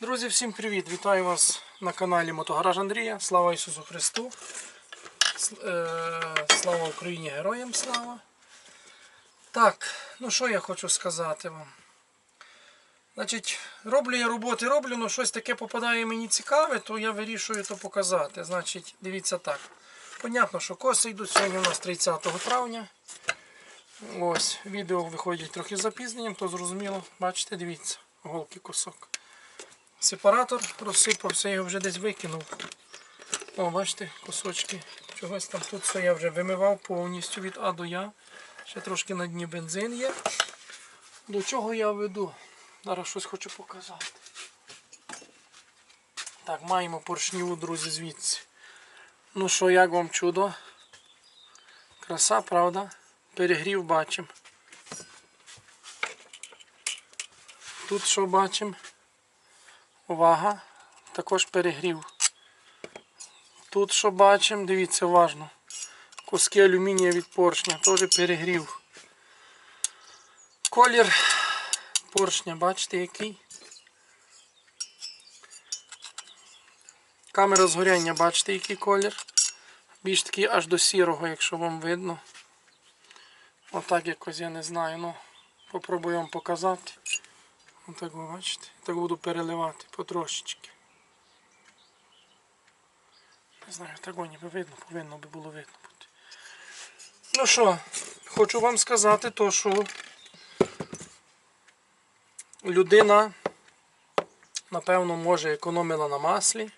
Друзі, всім привіт! Вітаю вас на каналі Мотогараж Андрія. Слава Ісусу Христу! Е, Слава Україні! Героям слава! Так, ну що я хочу сказати вам. Значить, роблю я роботи, роблю, але щось таке попадає мені цікаве, то я вирішую то показати. Значить, дивіться так. Понятно, що коси йдуть. Сьогодні у нас 30 травня. Ось, відео виходять трохи з запізненням, то зрозуміло. Бачите, дивіться, голки кусок. Сепаратор розсипався, його вже десь викинув. О, бачите, кусочки чогось там тут все я вже вимивав повністю від А до Я. Ще трошки на дні бензин є. До чого я веду? Зараз щось хочу показати. Так, маємо поршню, друзі, звідси. Ну що, як вам чудо? Краса, правда? Перегрів бачимо. Тут що бачимо? Увага, також перегрів. Тут що бачимо, дивіться уважно. Куски алюмінія від поршня, теж перегрів. Колір поршня, бачите який? Камера згоряння, бачите який колір? Більш такий аж до сірого, якщо вам видно. Отак якось я не знаю. Ну, попробую вам показати. Отак ви бачите. Так буду переливати потрошечки. Не знаю, так ніби видно, повинно би було видно бути. Ну що, хочу вам сказати то, що людина, напевно, може економила на маслі.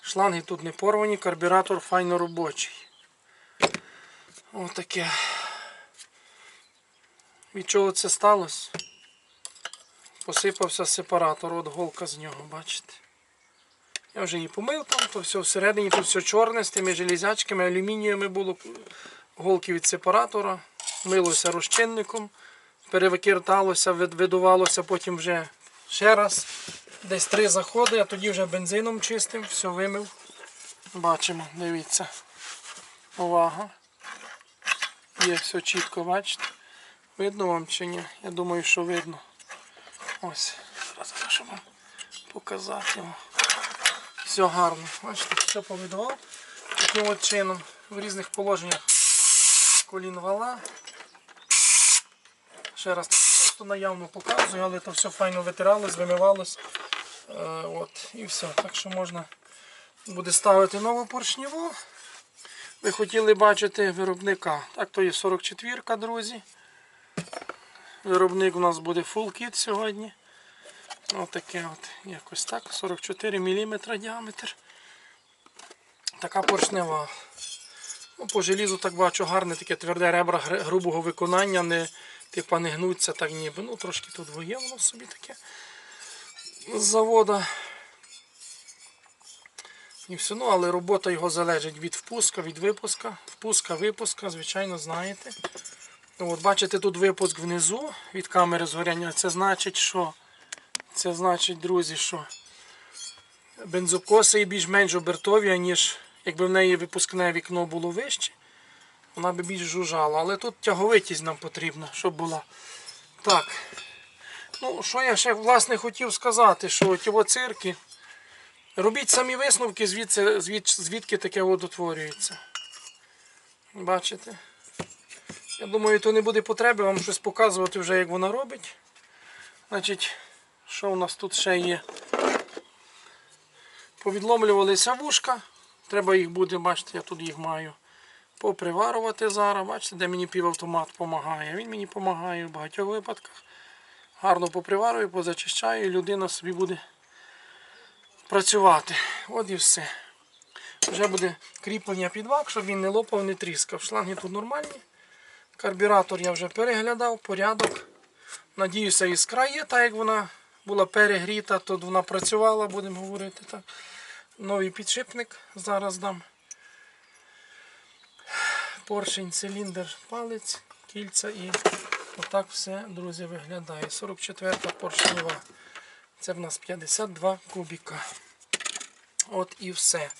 Шланги тут не порвані, карбюратор файно робочий. Отаке. Від чого це сталося? Посипався сепаратор, от голка з нього, бачите. Я вже її помив там, то все всередині, тут все чорне з тими железячками, алюмінієвими було голки від сепаратора, милося розчинником, перевикерталося, видувалося, потім вже ще раз. Десь три заходи, а тоді вже бензином чистим, все вимив. Бачимо, дивіться. Увага. Є все чітко, бачите. Видно вам чи ні? Я думаю, що видно. Ось, зараз щоб вам показати його. Все гарно. Бачите, все повидував. Таким от чином в різних положеннях колін вала. Ще раз просто наявно показую, але то все файно витиралось, вимивалось. Е, от, і все. Так що можна буде ставити нову поршневу. Ви хотіли бачити виробника. Так, то є 44-ка, друзі. Виробник у нас буде Full Kit сьогодні. Отаке от, якось так. 44 мм діаметр. Така поршнева. Ну, по желізу так бачу гарне таке тверде ребра грубого виконання, не, типа не гнуться так ніби. Ну, трошки тут воє воно собі таке з завода. І все, ну, але робота його залежить від впуска, від випуска. Впуска, випуска, звичайно, знаєте. Ну, От бачите, тут випуск внизу від камери згоряння. Це значить, що це значить, друзі, що бензокоси більш-менш обертові, ніж якби в неї випускне вікно було вище, вона би більш жужжала. Але тут тяговитість нам потрібна, щоб була. Так. Ну, що я ще власне хотів сказати, що ті цирки. Робіть самі висновки, звідси, звід, звідки таке от утворюється. Бачите? Я думаю, то не буде потреби вам щось показувати вже, як вона робить. Значить, що у нас тут ще є? Повідломлювалися вушка. Треба їх буде, бачите, я тут їх маю поприварувати зараз. Бачите, де мені півавтомат допомагає. Він мені допомагає в багатьох випадках. Гарно поприварую, позачищаю і людина собі буде працювати. От і все. Вже буде кріплення під вак, щоб він не лопав, не тріскав. Шланги тут нормальні. Карбюратор я вже переглядав, порядок. Надіюся, іскра є, так як вона була перегріта, то вона працювала, будемо говорити так. Новий підшипник зараз дам. Поршень, циліндр, палець, кільця і отак все, друзі, виглядає. 44-та поршнева. Це в нас 52 кубіка. От і все.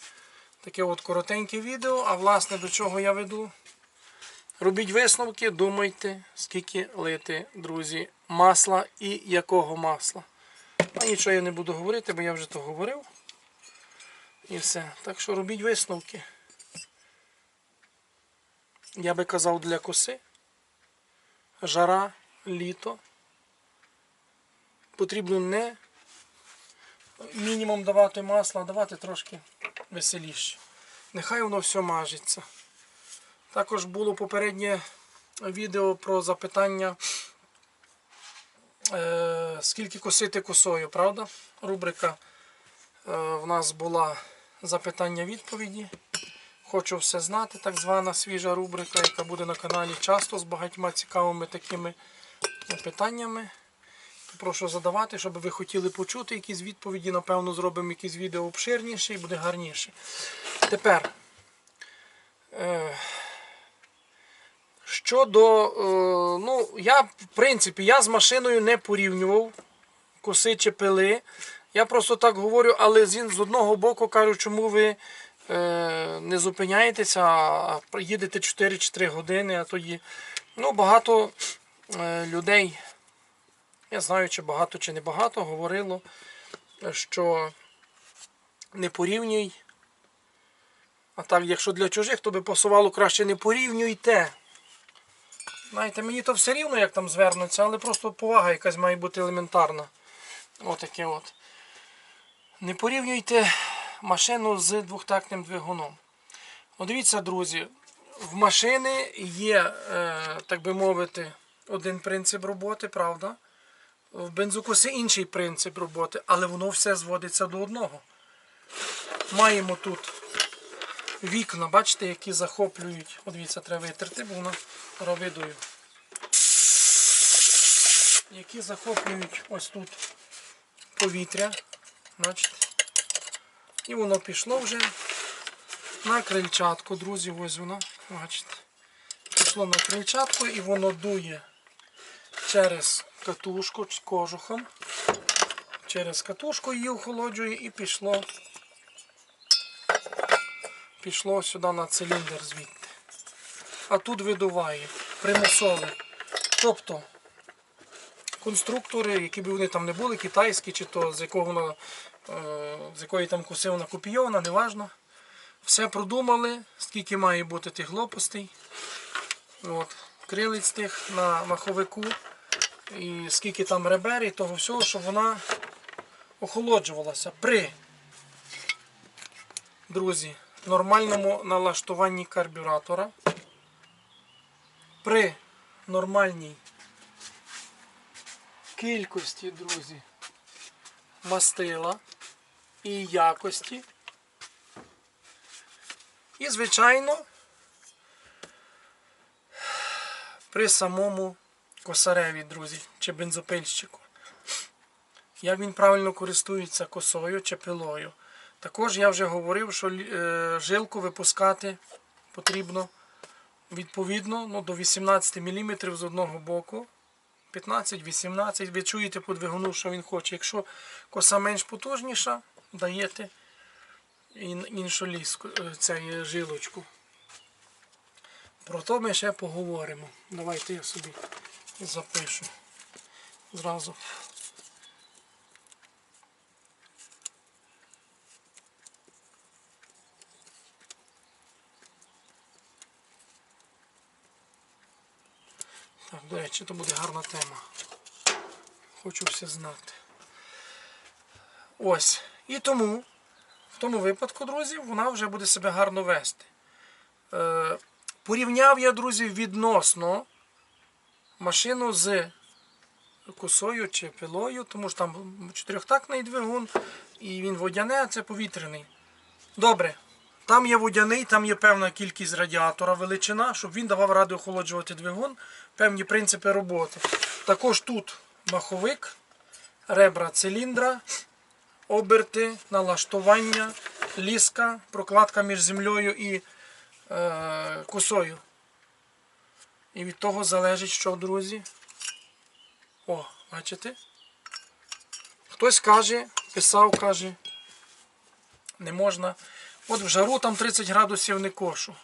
Таке от коротеньке відео. А власне до чого я веду? Робіть висновки, думайте, скільки лити, друзі, масла і якого масла. А нічого я не буду говорити, бо я вже то говорив. І все. Так що робіть висновки. Я би казав для коси. Жара, літо. Потрібно не мінімум давати масла, а давати трошки веселіше. Нехай воно все мажеться. Також було попереднє відео про запитання, е, скільки косити косою, правда? Рубрика е, в нас була запитання-відповіді. Хочу все знати, так звана свіжа рубрика, яка буде на каналі часто з багатьма цікавими такими питаннями. Прошу задавати, щоб ви хотіли почути якісь відповіді. Напевно, зробимо якісь відео обширніше і буде гарніше. Тепер. Е, Щодо, е, ну, я, в принципі, я з машиною не порівнював коси чи пили. Я просто так говорю, але з, одного боку кажу, чому ви е, не зупиняєтеся, а їдете 4 чи 3 години, а тоді ну, багато е, людей, я знаю, чи багато, чи не багато, говорило, що не порівнюй. А так, якщо для чужих, то би пасувало краще не порівнюйте. Знаєте, мені то все рівно, як там звернуться, але просто повага якась має бути елементарна. Отаке от. Не порівнюйте машину з двохтактним двигуном. От дивіться, друзі, в машини є, е, так би мовити, один принцип роботи, правда? В бензокоси інший принцип роботи, але воно все зводиться до одного. Маємо тут вікна, бачите, які захоплюють. От дивіться, треба витерти, бо вона равидою. Які захоплюють ось тут повітря. Бачите? І воно пішло вже на крильчатку, друзі, ось воно, бачите. Пішло на крильчатку і воно дує через катушку кожухом. Через катушку її охолоджує і пішло пішло сюди на циліндр звідти. А тут видуває примусове. Тобто конструктори, які б вони там не були, китайські, чи то з якого е, з якої там коси вона копійована, неважно. Все продумали, скільки має бути тих лопастей. От. Крилиць тих на маховику. І скільки там ребер і того всього, щоб вона охолоджувалася при друзі, нормальному налаштуванні карбюратора, при нормальній кількості, друзі, мастила і якості. І, звичайно, при самому косареві, друзі, чи бензопильщику. Як він правильно користується косою чи пилою. Також я вже говорив, що е, жилку випускати потрібно відповідно ну, до 18 мм з одного боку. 15-18. Ви чуєте по двигуну, що він хоче. Якщо коса менш потужніша, даєте іншу ліску, е, цей жилочку. Про то ми ще поговоримо. Давайте я собі запишу зразу. Так, до речі, то буде гарна тема. Хочу все знати. Ось. І тому, в тому випадку, друзі, вона вже буде себе гарно вести. Е, порівняв я, друзі, відносно машину з косою чи пилою, тому що там чотирьохтактний двигун і він водяне, а це повітряний. Добре. Там є водяний, там є певна кількість радіатора величина, щоб він давав ради охолоджувати двигун, певні принципи роботи. Також тут маховик, ребра циліндра, оберти, налаштування, ліска, прокладка між землею і е, косою. І від того залежить, що, друзі. О, бачите? Хтось каже, писав, каже, не можна. От в жару там 30 градусів не кошу.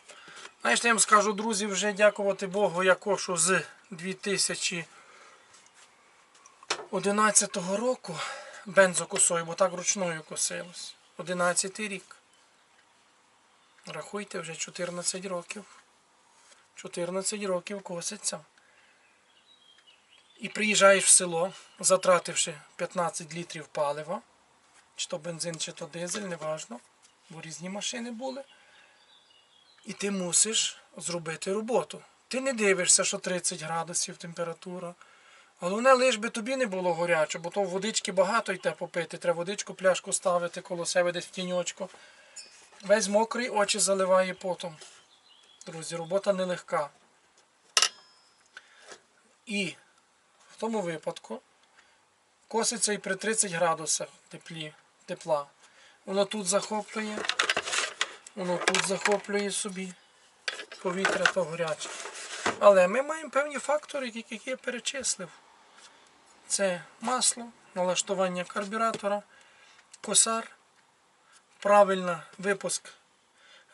Знаєте, я вам скажу, друзі, вже дякувати Богу, я кошу з 2011 року. бензокосою, бо так ручною косилось. 11 рік. Рахуйте, вже 14 років. 14 років коситься. І приїжджаєш в село, затративши 15 літрів палива, чи то бензин, чи то дизель, неважно, бо різні машини були. І ти мусиш зробити роботу. Ти не дивишся, що 30 градусів температура. Головне, лиш би тобі не було горячо, бо то водички багато йде попити. Треба водичку, пляшку ставити коло себе десь в тіньочку. Весь мокрий очі заливає потом. Друзі, робота нелегка. І в тому випадку коситься і при 30 градусах теплі, тепла. Воно тут захоплює, воно тут захоплює собі повітря то гаряче. Але ми маємо певні фактори, які я перечислив. Це масло, налаштування карбюратора, косар, правильний випуск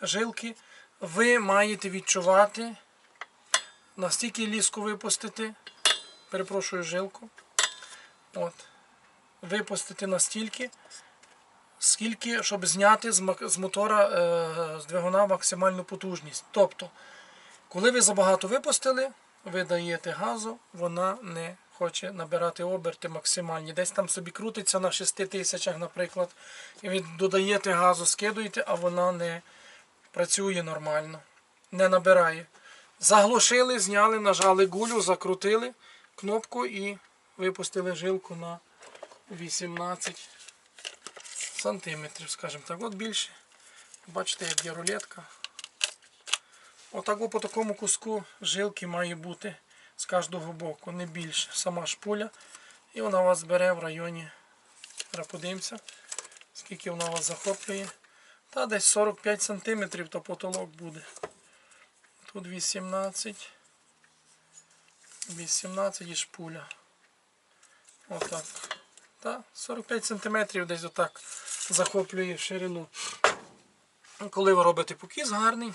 жилки. Ви маєте відчувати, настільки ліску випустити, перепрошую жилку. От. Випустити настільки, скільки, щоб зняти з, мотора е, з двигуна максимальну потужність. Тобто, коли ви забагато випустили, ви даєте газу, вона не хоче набирати оберти максимальні. Десь там собі крутиться на 6 тисячах, наприклад. І ви додаєте газу, скидуєте, а вона не працює нормально, не набирає. Заглушили, зняли, нажали гулю, закрутили кнопку і випустили жилку на 18 сантиметрів, скажімо так. От більше. Бачите, як є рулетка. Отак по такому куску жилки має бути з кожного боку, не більше. Сама шпуля. І вона вас бере в районі. Подивимося, скільки вона вас захоплює. Та десь 45 см то потолок буде. Тут 18. 18 і шпуля. Отак. Та 45 см десь отак захоплює ширину. Коли ви робите покіс гарний,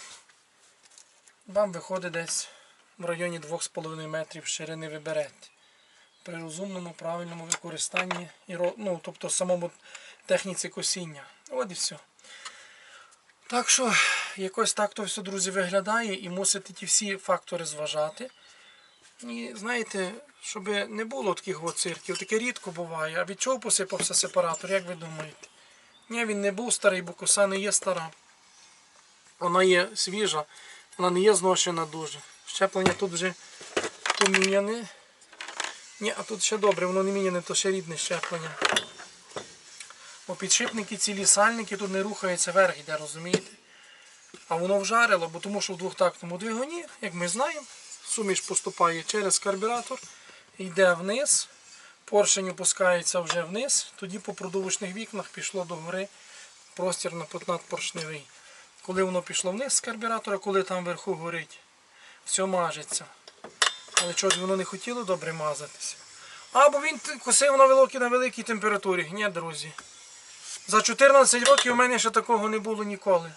вам виходить десь в районі 2,5 метрів ширини ви берете. При розумному, правильному використанні, ну, тобто самому техніці косіння. От і все. Так що, якось так то все, друзі, виглядає і мусите ті всі фактори зважати. І знаєте, щоб не було таких цирків, таке рідко буває. А від чого посипався сепаратор, як ви думаєте? Ні, він не був старий, бо коса не є стара. Вона є свіжа, вона не є зношена дуже. Щеплення тут вже поміняне. Ні, а тут ще добре, воно не міняне, то ще рідне щеплення. Бо підшипники, цілі сальники тут не рухаються вверх йде, розумієте? А воно вжарило, бо тому що в двохтактному двигуні, як ми знаємо, суміш поступає через карбюратор, йде вниз, поршень опускається вже вниз, тоді по продовжних вікнах пішло до гори простір на надпоршневий. Коли воно пішло вниз з карбюратора, коли там вверху горить, все мажеться. Але чогось воно не хотіло добре мазатися. Або він косив на великій, на великій температурі. Ні, друзі. За 14 років у мене ще такого не було ніколи.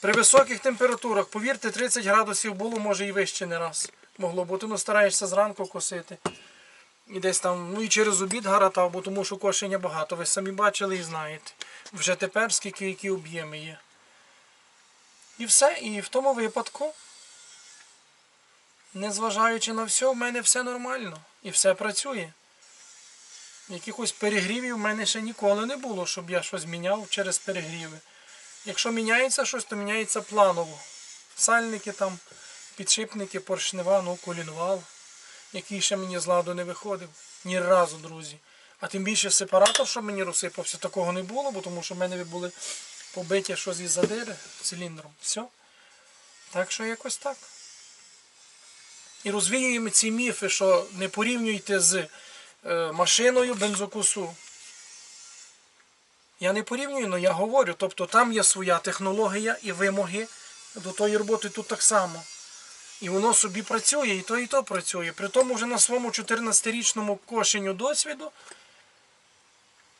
При високих температурах, повірте, 30 градусів було, може і вище не раз. Могло бути, ну стараєшся зранку косити. І десь там, ну і через обід гаратав, бо тому що кошення багато. Ви самі бачили і знаєте. Вже тепер скільки які об'єми є. І все. І в тому випадку, незважаючи на все, в мене все нормально і все працює. Якихось перегрівів в мене ще ніколи не було, щоб я щось міняв через перегріви. Якщо міняється щось, то міняється планово. Сальники там, підшипники, поршнева, ну, колінвал, який ще мені з ладу не виходив. Ні разу, друзі. А тим більше сепаратор, що мені розсипався, такого не було, бо тому що в мене були побиті щось із задири циліндром. Все. Так що якось так. І розвіюємо ці міфи, що не порівнюйте з е, машиною бензокосу. Я не порівнюю, але я говорю. Тобто там є своя технологія і вимоги до тої роботи тут так само. І воно собі працює, і то, і то працює. При тому вже на своєму 14-річному кошенню досвіду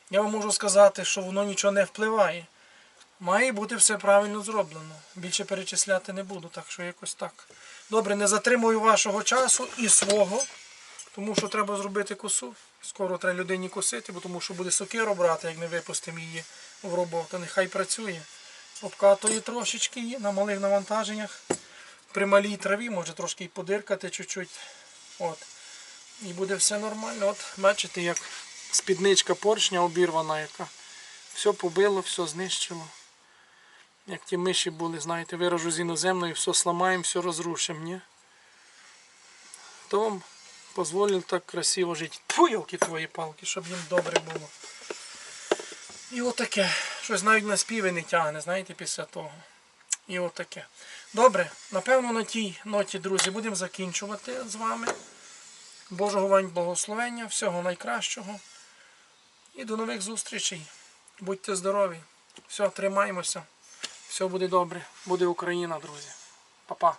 я вам можу сказати, що воно нічого не впливає. Має бути все правильно зроблено. Більше перечисляти не буду, так що якось так. Добре, не затримую вашого часу і свого, тому що треба зробити косу. Скоро треба людині косити, бо тому що буде сокиру брати, як не випустимо її в роботу. Нехай працює. Обкатує трошечки її на малих навантаженнях. При малій траві може трошки і подиркати чуть-чуть. І буде все нормально. От бачите, як спідничка поршня обірвана, яка все побило, все знищило. Як ті миші були, знаєте, виражу з іноземною, все сламаємо, все розрушимо, ні? То вам дозволив так красиво жити. Тьфу, йолки твої палки, щоб їм добре було. І отаке. Щось навіть на співи не тягне, знаєте, після того. І отаке. Добре, напевно, на тій ноті, друзі, будемо закінчувати з вами. Божого вам благословення, всього найкращого. І до нових зустрічей. Будьте здорові. Все, тримаємося. Все буде добре. Буде Україна, друзі. Па-па.